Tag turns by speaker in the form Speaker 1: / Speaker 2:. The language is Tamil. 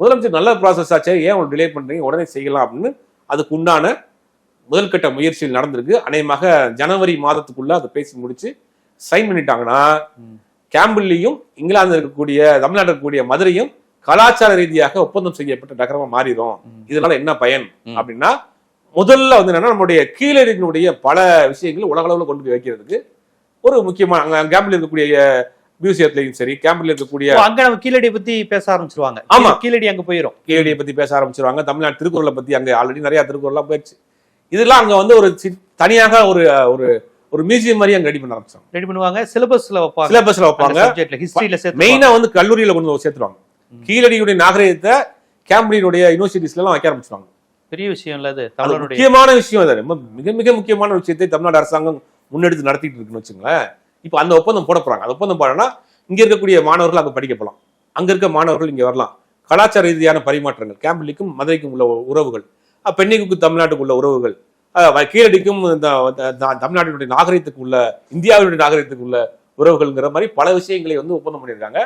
Speaker 1: முதலமைச்சர் நல்ல ப்ராசஸ் ஆச்சே ஏன் உங்களுக்கு டிலே பண்றீங்க உடனே செய்யலாம் அப்படின்னு அதுக்கு உண்டான முதல்கட்ட முயற்சிகள் நடந்திருக்கு அநேகமாக ஜனவரி மாதத்துக்குள்ள அதை பேசி முடிச்சு சைன் பண்ணிட்டாங்கன்னா. கேம்பிள்லையும் இங்கிலாந்து இருக்கக்கூடிய தமிழ்நாட்டில் இருக்கக்கூடிய மதுரையும் கலாச்சார ரீதியாக ஒப்பந்தம் செய்யப்பட்ட நகரமா மாறிடும். இதனால என்ன பயன். அப்படின்னா முதல்ல வந்து என்னன்னா நம்முடைய கீழடியினுடைய பல விஷயங்கள் உலக அளவுல கொண்டு போய் வைக்கிறதுக்கு ஒரு முக்கியமான அங்க கேம்பிள் இருக்கக்கூடிய மியூசியத்திலையும் சரி கேம்பிள் இருக்கக்கூடிய
Speaker 2: அங்க நம்ம கீழடியை பத்தி பேச ஆரம்பிச்சிருவாங்க.
Speaker 1: ஆமா.
Speaker 2: கீழடி அங்க போயிரும்.
Speaker 1: கீழடியை பத்தி பேச ஆரம்பிச்சிருவாங்க. தமிழ்நாடு திருக்குறளை பத்தி அங்க ஆல்ரெடி நிறைய திருக்குறள்லாம் போயிடுச்சு. இதெல்லாம் அங்க வந்து ஒரு தனியாக ஒரு ஒரு ஒரு மியூசியம் மாதிரி அங்க ரெடி பண்ண ஆரம்பிச்சாங்க
Speaker 2: ரெடி பண்ணுவாங்க. சிலபஸ்ல வைப்பாங்க.
Speaker 1: சிலபஸ்ல வைப்பாங்க.
Speaker 2: ஹிஸ்டரியில சேர்த்து
Speaker 1: மெயினா வந்து கல்லூரியில கொண்டு வந்து சேர்த்துருவாங்க. கீழடியுடைய நாகரிகத்தை கேம்பிளினுடைய யூனிவர்சிட்டிஸ்ல எல்லாம் வைக்க ஆரம்பிச்சிருவாங்க.
Speaker 2: பெரிய விஷயம் இல்ல அது
Speaker 1: முக்கியமான விஷயம் அது. மிக மிக முக்கியமான விஷயத்தை தமிழ்நாடு அரசாங்கம் முன்னெடுத்து நடத்திட்டு இருக்குன்னு வச்சுங்களேன். இப்போ அந்த ஒப்பந்தம் போட போறாங்க. அந்த ஒப்பந்தம் போடனா இங்க இருக்கக்கூடிய மாணவர்கள் அங்க படிக்க போகலாம் அங்கே இருக்க மாணவர்கள் இங்கே வரலாம். கலாச்சார ரீதியான பரிமாற்றங்கள் கேம்பிளிக்கும் மதுரைக்கும் உள்ள உறவுகள் அஹ் பெண்ணிக்கும் தமிழ்நாட்டுக்கு உள்ள உறவுகள் கீழடிக்கும் இந்த தமிழ்நாட்டினுடைய நாகரிகத்துக்கு உள்ள இந்தியாவினுடைய நாகரிகத்துக்கு உள்ள உறவுகள்ங்கிற மாதிரி பல விஷயங்களை வந்து ஒப்பந்தம் பண்ணியிருக்காங்க.